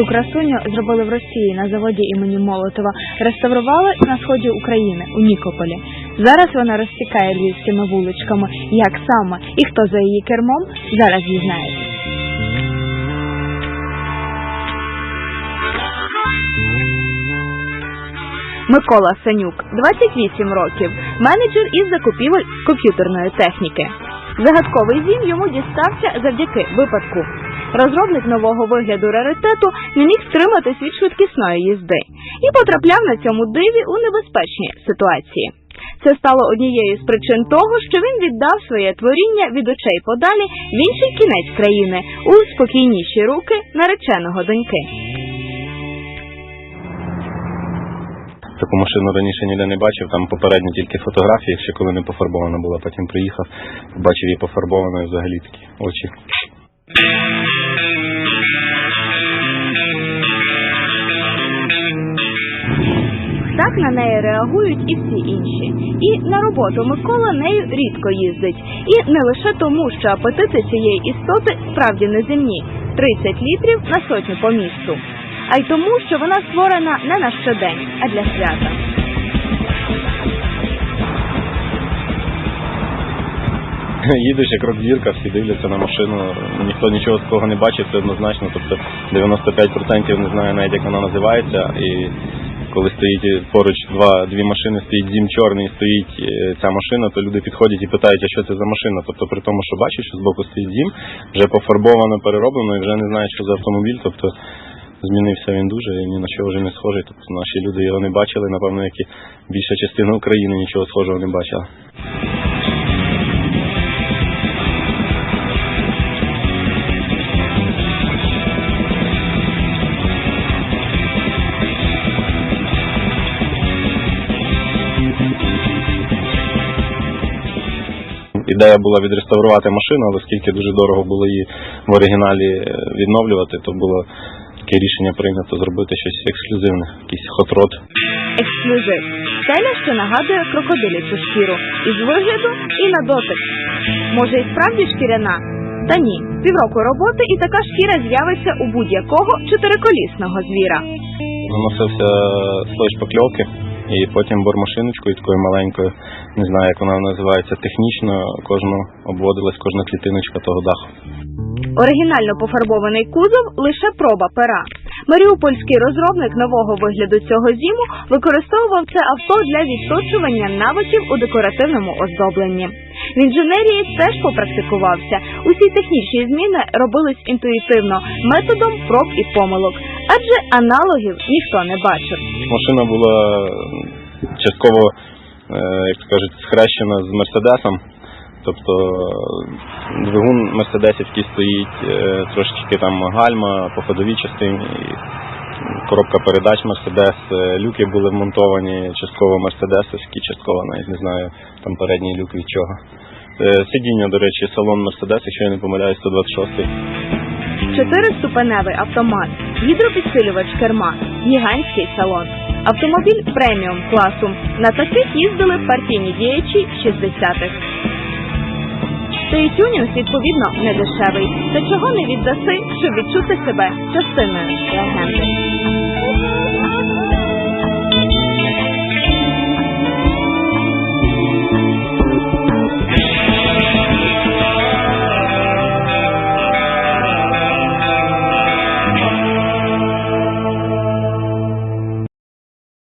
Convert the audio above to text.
Цю красуню зробили в Росії на заводі імені Молотова. Реставрували на сході України у Нікополі. Зараз вона розтікає львівськими вуличками. Як саме і хто за її кермом, зараз дізнаєтесь. Микола Санюк, 28 років, менеджер із закупівель комп'ютерної техніки. Загадковий зім йому дістався завдяки випадку. Розробник нового вигляду раритету не міг стриматись від швидкісної їзди і потрапляв на цьому диві у небезпечні ситуації. Це стало однією з причин того, що він віддав своє творіння від очей подалі в інший кінець країни у спокійніші руки нареченого доньки. Таку машину раніше ніде не бачив, там попередньо тільки фотографії, ще коли не пофарбована була, потім приїхав, бачив її пофарбованою взагалі такі очі. Так на неї реагують і всі інші. І на роботу Микола нею рідко їздить. І не лише тому, що апетити цієї істоти справді неземні 30 літрів на сотню по місту, а й тому, що вона створена не на щодень, а для свята. Їдеш як рок-зірка, всі дивляться на машину, ніхто нічого такого не бачив, це однозначно, тобто 95% не знає навіть як вона називається. І коли стоїть поруч два, дві машини, стоїть зім чорний, стоїть е, ця машина, то люди підходять і питають, а що це за машина. Тобто при тому, що бачать, що збоку стоїть зім, вже пофарбовано, перероблено і вже не знають, що за автомобіль. Тобто змінився він дуже і ні на що вже не схожий. Тобто наші люди його не бачили, напевно, як і більша частина України нічого схожого не бачила. Ідея була відреставрувати машину, але оскільки дуже дорого було її в оригіналі е, відновлювати, то було таке рішення прийнято зробити щось ексклюзивне, якийсь хотрод. Ексклюзив. Стеля, що нагадує крокодилячу шкіру. І з вигляду, і на дотик. Може, і справді шкіряна? Та ні. Півроку роботи і така шкіра з'явиться у будь-якого чотириколісного звіра. Наносився слой шпакльовки і потім бормашиночкою такою маленькою, не знаю, як вона називається, технічно кожну обводилась кожна клітиночка того даху. Оригінально пофарбований кузов лише проба пера. Маріупольський розробник нового вигляду цього зіму використовував це авто для відточування навиків у декоративному оздобленні. В інженерії теж попрактикувався. Усі технічні зміни робились інтуїтивно методом проб і помилок, адже аналогів ніхто не бачив. Машина була частково, е, як то кажуть, схрещена з Мерседесом. Тобто двигун Мерседесівський стоїть, е, трошечки там гальма по ходовій частині, коробка передач Мерседес, е, люки були вмонтовані, частково мерседесовські, частково навіть не знаю, там передній люк від чого. Сидіння, до речі, салон Мерседес, якщо я не помиляюсь, 126 Чотириступеневий автомат, гідропідсилювач керма, гігантський салон. Автомобіль преміум класу. На таких їздили партійні діячі 60-х. Та тюнінг, відповідно, не дешевий. Та чого не віддаси, щоб відчути себе частиною легенди.